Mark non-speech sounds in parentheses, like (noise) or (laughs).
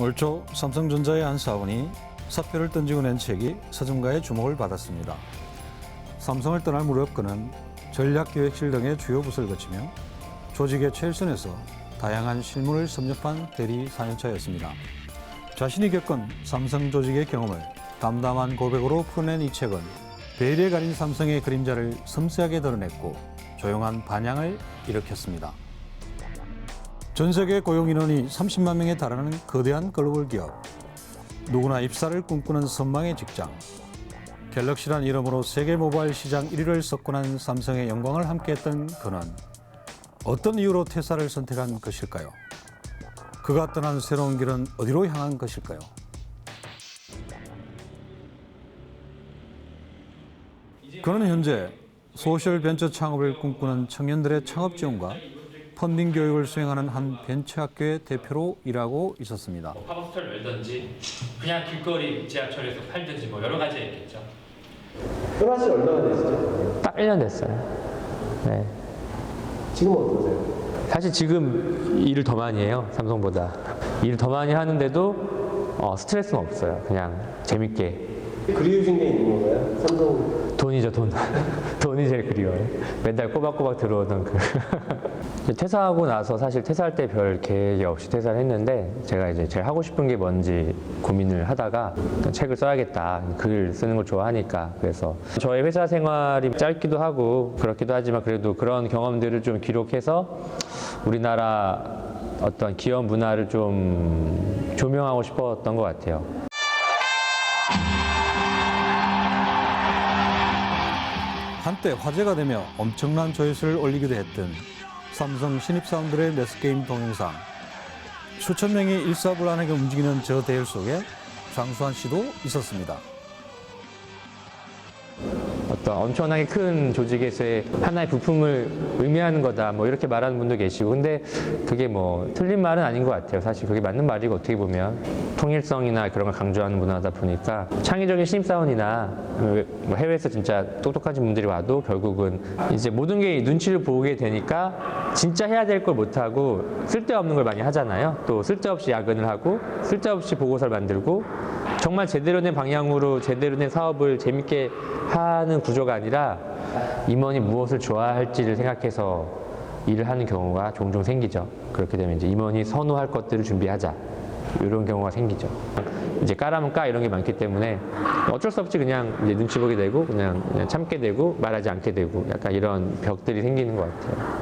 올 초 삼성전자의 한 사원이 사표를 던지고 낸 책이 서점가의 주목을 받았습니다. 삼성을 떠날 무렵 그는 전략기획실 등의 주요 부서를 거치며 조직의 최일선에서 다양한 실무를 섭렵한 대리 4년차였습니다. 자신이 겪은 삼성 조직의 경험을 담담한 고백으로 풀어낸 이 책은 베일에 가린 삼성의 그림자를 섬세하게 드러냈고 조용한 반향을 일으켰습니다. 전 세계 고용 인원이 30만 명에 달하는 거대한 글로벌 기업. 누구나 입사를 꿈꾸는 선망의 직장. 갤럭시란 이름으로 세계 모바일 시장 1위를 석권한 삼성의 영광을 함께했던 그는 어떤 이유로 퇴사를 선택한 것일까요? 그가 떠난 새로운 길은 어디로 향한 것일까요? 그는 현재 소셜 벤처 창업을 꿈꾸는 청년들의 창업 지원과 펀딩 교육을 수행하는 한 벤처학교의 대표로 일하고 있었습니다. 팝업스토어를 열든지 그냥 길거리 지하철에서 팔든지 뭐 여러 가지가 있겠죠. 지 얼마나 되시죠? 딱 1년 됐어요. 네. 지금은 어떠세요? 사실 지금 일을 더 많이 해요. 삼성보다. 일을 더 많이 하는데도 어, 스트레스는 없어요. 그냥 재밌게. 그리우신 게 있는 건가요? 삼성 돈이죠, 돈. (laughs) 돈이 제일 그리워요. 맨날 꼬박꼬박 들어오던 그. (laughs) 퇴사하고 나서 사실 퇴사할 때 별 계획이 없이 퇴사를 했는데 제가 이제 제일 하고 싶은 게 뭔지 고민을 하다가 책을 써야겠다. 글 쓰는 걸 좋아하니까. 그래서 저의 회사 생활이 짧기도 하고 그렇기도 하지만 그래도 그런 경험들을 좀 기록해서 우리나라 어떤 기업 문화를 좀 조명하고 싶었던 것 같아요. 한때 화제가 되며 엄청난 조회수를 올리기도 했던 삼성 신입사원들의 매스게임 동영상. 수천 명이 일사불란하게 움직이는 저 대열 속에 장수환 씨도 있었습니다. 어떤 엄청나게 큰 조직에서의 하나의 부품을 의미하는 거다 뭐 이렇게 말하는 분도 계시고. 근데 그게 뭐 틀린 말은 아닌 것 같아요. 사실 그게 맞는 말이고 어떻게 보면. 통일성이나 그런 걸 강조하는 문화다 보니까 창의적인 신입사원이나 뭐 해외에서 진짜 똑똑하신 분들이 와도 결국은 이제 모든 게 눈치를 보게 되니까 진짜 해야 될 걸 못하고 쓸데없는 걸 많이 하잖아요. 또 쓸데없이 야근을 하고 쓸데없이 보고서를 만들고 정말 제대로 된 방향으로 제대로 된 사업을 재밌게 하는 구조가 아니라 임원이 무엇을 좋아할지를 생각해서 일을 하는 경우가 종종 생기죠. 그렇게 되면 이제 임원이 선호할 것들을 준비하자. 이런 경우가 생기죠. 이제 까라면 까 이런 게 많기 때문에 어쩔 수 없이 그냥 이제 눈치 보게 되고 그냥, 그냥 참게 되고 말하지 않게 되고 약간 이런 벽들이 생기는 것 같아요.